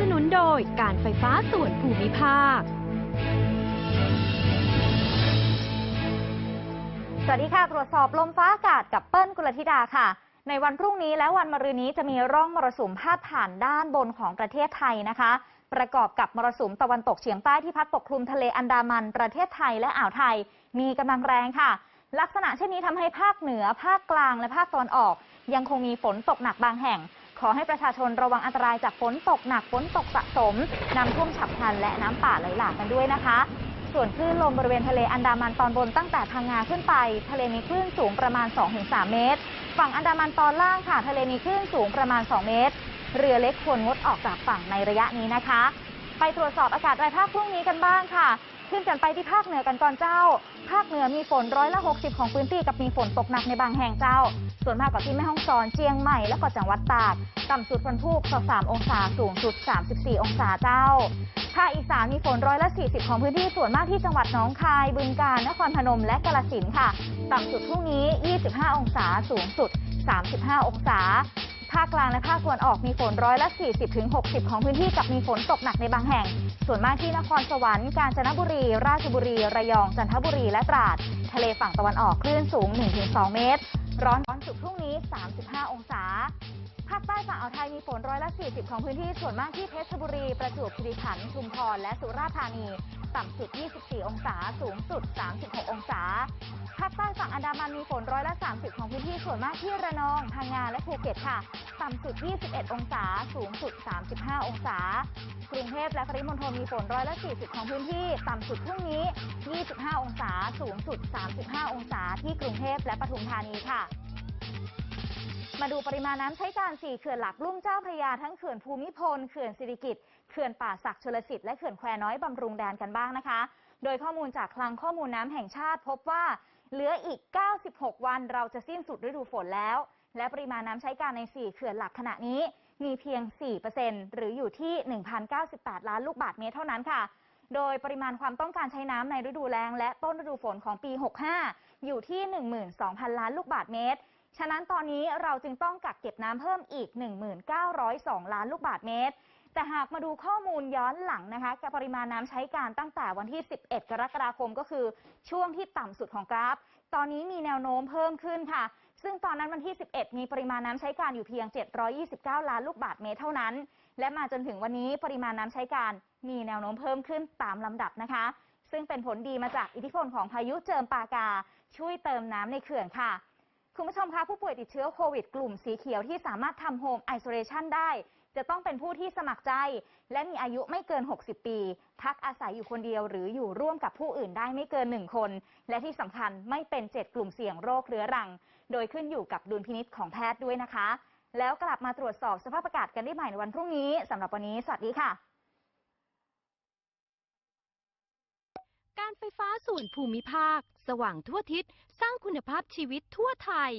สนุนโดยการไฟฟ้าส่วนภูมิภาค สวัสดีค่ะ ตรวจสอบลมฟ้าอากาศกับเปิ้ลกุลธิดาค่ะ ในวันพรุ่งนี้และวันมะรืนนี้จะมีร่องมรสุมพาดผ่านด้านบนของประเทศไทยนะคะ ประกอบกับมรสุมตะวันตกเฉียงใต้ที่พัดปกคลุมทะเลอันดามันประเทศไทยและอ่าวไทย มีกำลังแรงค่ะ ลักษณะเช่นนี้ทำให้ภาคเหนือ ภาคกลางและภาคตะวันออก ยังคงมีฝนตกหนักบางแห่ง ขอให้ประชาชนระวังอันตรายจากฝนตกหนักฝนตกสะสม น้ำท่วมฉับพลันและน้ำป่าไหลหลากกันด้วยนะคะ ส่วนคลื่นลมบริเวณทะเลอันดามันตอนบนตั้งแต่พังงาขึ้นไป ทะเลมีคลื่นสูงประมาณ 2-3 เมตร ฝั่งอันดามันตอนล่างค่ะ ทะเลมีคลื่นสูงประมาณ 2 เมตร เรือเล็กควรงดออกจากฝั่งในระยะนี้นะคะ ไปตรวจสอบอากาศรายภาคพรุ่งนี้กันบ้างค่ะ ขึ้นกันไปที่ภาคเหนือกันก่อนเจ้า ภาคเหนือมีฝนร้อยละ60 ของพื้นที่กับมีฝนตกหนักในบางแห่งเจ้า ส่วนมากกับที่แม่ฮ่องสอนเชียงใหม่และก็จังหวัดตาก ต่ำสุดวันพุก23องศาสูงสุด 34 องศาเจ้า ภาคอีสานมีฝนร้อยละ 40 ของพื้นที่ส่วนมากที่จังหวัดหนองคาย บึงกาฬนครพนมและกาฬสินธุ์ค่ะ ต่ำสุดพรุ่งนี้ 25 องศาสูงสุด 35 องศา ภาคกลางและภาคตะวันออกมีฝนร้อยละ 40ถึง60 ของพื้นที่กับมีฝนตกหนักในบางแห่ง ส่วนมากที่นครสวรรค์ กาญจนบุรี ราชบุรี ระยอง จันทบุรี และตราด ทะเลฝั่งตะวันออกคลื่นสูง 1-2 เมตร ร้อนร้อนสุดพรุ่งนี้ 35 องศา ภาคใต้ฝั่งอ่าวไทยมีฝนร้อยละ 40 ของพื้นที่ส่วนมากที่เพชรบุรี ประจวบคีรีขันธ์ชุมพร และสุราษฎร์ธานี ต่ำสุด 24 องศา สูงสุด 36 องศา ภาคใต้ฝั่งอันดามันมีฝนร้อยละ 30 ของพื้นที่ส่วนมากที่ระนอง พังงา และภูเก็ตค่ะ ต่ำสุด 21 องศา สูงสุด 35 องศา กรุงเทพและปริมณฑลมีฝนร้อยละ 40 ของพื้นที่ ต่ำสุดพรุ่งนี้ 25 องศา สูงสุด 35 องศา ที่กรุงเทพและปทุมธานีค่ะ มาดูปริมาณน้ำใช้การ4เขื่อนหลักลุ่มเจ้าพระยาทั้งเขื่อนภูมิพลเขื่อนสิริกิติ์เขื่อนป่าศักดิ์ชลสิทธิ์และเขื่อนแควน้อยบำรุงแดนกันบ้างนะคะ โดยข้อมูลจากคลังข้อมูลน้ำแห่งชาติ พบว่าเหลืออีก 96 วันเราจะสิ้นสุดฤดูฝนแล้ว และปริมาณน้ำใช้การใน 4 เขื่อนหลักขณะนี้มีเพียง 4%หรืออยู่ที่ 1,098 ล้านลูกบาศก์เมตรเท่านั้นค่ะ โดยปริมาณความต้องการใช้น้ำในฤดูแล้งและต้นฤดูฝนของปี 65 อยู่ที่ 12,000 ล้านลูกบาศก์เมตร ฉะนั้นตอนนี้เราจึงต้องกักเก็บน้ำเพิ่มอีก 1902 ล้านลูกบาศก์เมตร แต่หากมาดูข้อมูลย้อนหลังนะคะกับปริมาณน้ำใช้การตั้งแต่วันที่ 11 กรกฎาคมก็คือช่วงที่ต่ำสุดของกราฟ ตอนนี้มีแนวโน้มเพิ่มขึ้นค่ะ ซึ่งตอนนั้นวันที่ 11 มีปริมาณน้ำใช้การอยู่เพียง 729 ล้านลูกบาศก์เมตรเท่านั้น และมาจนถึงวันนี้ปริมาณน้ำใช้การมีแนวโน้มเพิ่มขึ้นตามลำดับนะคะ ซึ่งเป็นผลดีมาจากอิทธิพลของพายุเจิมปากา ช่วยเติมน้ำในเขื่อนค่ะ คุณผู้ชมคะผู้ป่วยติดเชื้อโควิดกลุ่มสีเขียวที่สามารถทำโฮมไอโซเลชันได้ จะต้องเป็นผู้ที่สมัครใจ และมีอายุไม่เกิน 60 ปี พักอาศัยอยู่คนเดียว หรืออยู่ร่วมกับผู้อื่นได้ไม่เกิน 1 คน และที่สำคัญไม่เป็น 7 กลุ่มเสี่ยงโรคเรื้อรัง โดยขึ้นอยู่กับดุลพินิษของแพทย์ด้วยนะคะ แล้วกลับมาตรวจสอบสภาพอากาศกันได้ใหม่ในวันพรุ่งนี้สำหรับวันนี้สวัสดีค่ะการไฟฟ้าส่วนภูมิภาค ว่างทั่วทิศ สร้างคุณภาพชีวิตทั่วไทย